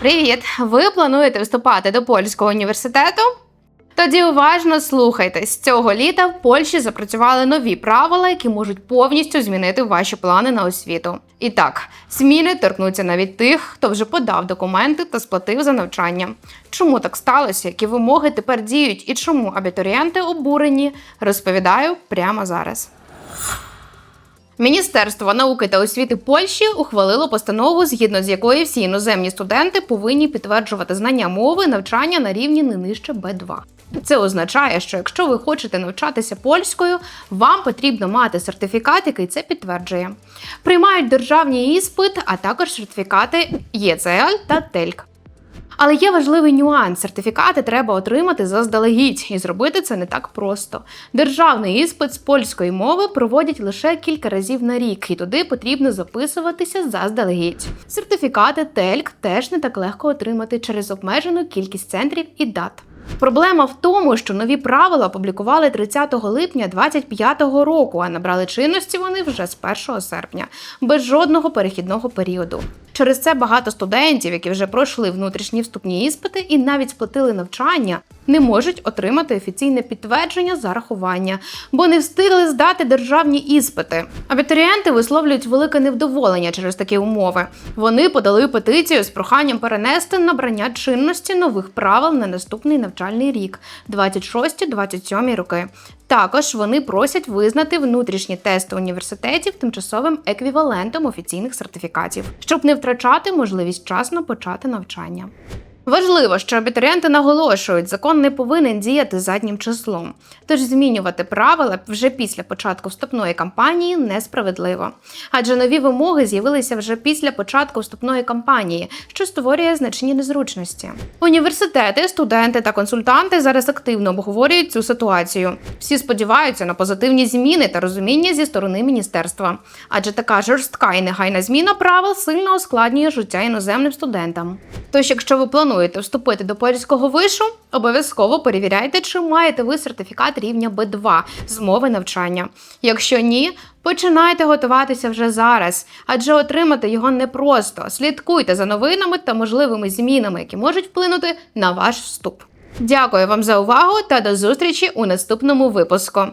Привіт! Ви плануєте вступати до польського університету? Тоді уважно слухайте, з цього літа в Польщі запрацювали нові правила, які можуть повністю змінити ваші плани на освіту. І так, зміни торкнуться навіть тих, хто вже подав документи та сплатив за навчання. Чому так сталося? Які вимоги тепер діють і чому абітурієнти обурені? Розповідаю прямо зараз. Міністерство науки та освіти Польщі ухвалило постанову, згідно з якою всі іноземні студенти повинні підтверджувати знання мови навчання на рівні не нижче Б2. Це означає, що якщо ви хочете навчатися польською, вам потрібно мати сертифікат, який це підтверджує. Приймають державні іспит, а також сертифікати ЄЦЛ та ТЕЛЬК. Але є важливий нюанс: сертифікати треба отримати заздалегідь, і зробити це не так просто. Державний іспит з польської мови проводять лише кілька разів на рік, і туди потрібно записуватися заздалегідь. Сертифікати ТЕЛК теж не так легко отримати через обмежену кількість центрів і дат. Проблема в тому, що нові правила опублікували 30 липня 2025 року, а набрали чинності вони вже з 1 серпня, без жодного перехідного періоду. Через це багато студентів, які вже пройшли внутрішні вступні іспити і навіть сплатили навчання, не можуть отримати офіційне підтвердження зарахування, бо не встигли здати державні іспити. Абітурієнти висловлюють велике невдоволення через такі умови. Вони подали петицію з проханням перенести набрання чинності нових правил на наступний навчальний рік 26-27 роки. Також вони просять визнати внутрішні тести університетів тимчасовим еквівалентом офіційних сертифікатів, щоб не втрачати можливість вчасно почати навчання. Важливо, що абітурієнти наголошують, закон не повинен діяти заднім числом, тож змінювати правила вже після початку вступної кампанії несправедливо. Адже нові вимоги з'явилися вже після початку вступної кампанії, що створює значні незручності. Університети, студенти та консультанти зараз активно обговорюють цю ситуацію. Всі сподіваються на позитивні зміни та розуміння зі сторони міністерства, адже така жорстка і негайна зміна правил сильно ускладнює життя іноземним студентам. Тож, якщо ви плануєте вступити до польського вишу, обов'язково перевіряйте, чи маєте ви сертифікат рівня Б2 з мови навчання. Якщо ні, починайте готуватися вже зараз, адже отримати його непросто. Слідкуйте за новинами та можливими змінами, які можуть вплинути на ваш вступ. Дякую вам за увагу та до зустрічі у наступному випуску.